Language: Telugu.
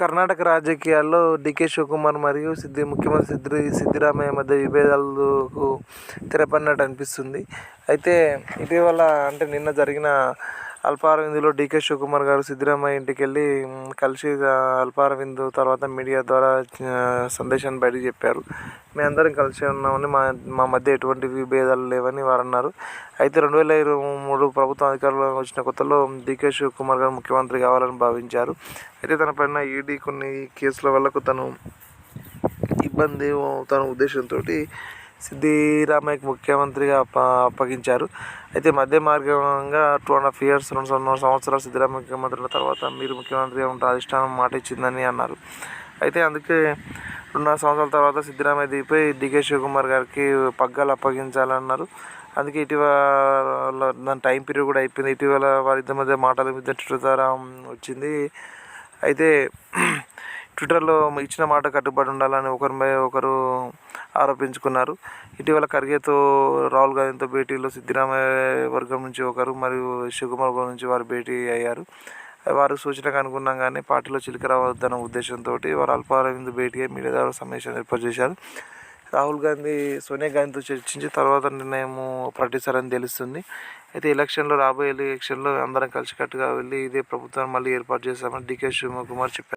కర్ణాటక రాజకీయాల్లో డికే శివకుమార్ మరియు సిద్ధి ముఖ్యమంత్రి సిద్ధి సిద్ధిరామయ్య మధ్య విభేదాలకు తెరపడినట్టు అనిపిస్తుంది. అయితే ఇటీవల అంటే నిన్న జరిగిన అల్పాహార విందులో డీకే శివకుమార్ గారు సిద్ధిరామయ్య ఇంటికి వెళ్ళి కలిసి అల్పాహార విందు తర్వాత మీడియా ద్వారా సందేశాన్ని బయటకు చెప్పారు. మేము అందరం కలిసి ఉన్నామని మా మా మధ్య ఎటువంటి విభేదాలు లేవని వారు అన్నారు అయితే రెండు వేల ఇరవై మూడు ప్రభుత్వం అధికారంలో వచ్చిన కొత్తలో డీకే శివకుమార్ గారు ముఖ్యమంత్రి కావాలని భావించారు. అయితే తన పైన ఈడీ కొన్ని కేసుల వల్ల తను ఇబ్బంది తన ఉద్దేశంతో సిద్ధిరామయ్యకి ముఖ్యమంత్రిగా అప్ప అప్పగించారు. అయితే మధ్య మార్గంగా టూ అండ్ హాఫ్ ఇయర్స్ రెండు రెండు సంవత్సరాలు సిద్ధిరామయ్య ముఖ్యమంత్రి తర్వాత మీరు ముఖ్యమంత్రిగా ఉంటారు అధిష్టానం మాట ఇచ్చిందని అన్నారు. అయితే అందుకే రెండున్నర సంవత్సరాల తర్వాత సిద్ధిరామయ్య దిగిపోయి డికే శివకుమార్ గారికి పగ్గాలు అప్పగించాలన్నారు. అందుకే ఇటీవల దాని టైం పీరియడ్ కూడా అయిపోయింది. ఇటీవల వారిద్దరి మధ్య మాటల మీద ట్విట్టర్ ద్వారా వచ్చింది. అయితే ట్విట్టర్లో ఇచ్చిన మాట కట్టుబడి ఉండాలని ఒకరిపై ఒకరు ఆరోపించుకున్నారు. ఇటీవల ఖర్గేతో రాహుల్ గాంధీతో భేటీలో సిద్ధిరామయ్య వర్గం నుంచి ఒకరు మరియు శివకుమార్ వర్గం నుంచి వారు భేటీ అయ్యారు. వారు సూచనకు అనుగుణంగానే పార్టీలో చిలిక రావద్దన్న ఉద్దేశంతో వారు అల్పారవింద్ భేటీ మీడియా ద్వారా సమావేశం ఏర్పాటు చేశారు. రాహుల్ గాంధీ సోనియా గాంధీతో చర్చించి తర్వాత నిర్ణయం ప్రకటిస్తారని తెలుస్తుంది. అయితే ఎలక్షన్లో రాబోయే ఎలక్షన్లో అందరం కలిసికట్టుగా వెళ్ళి ఇదే ప్రభుత్వాన్ని మళ్ళీ ఏర్పాటు చేస్తామని డికే శివకుమార్ చెప్పారు.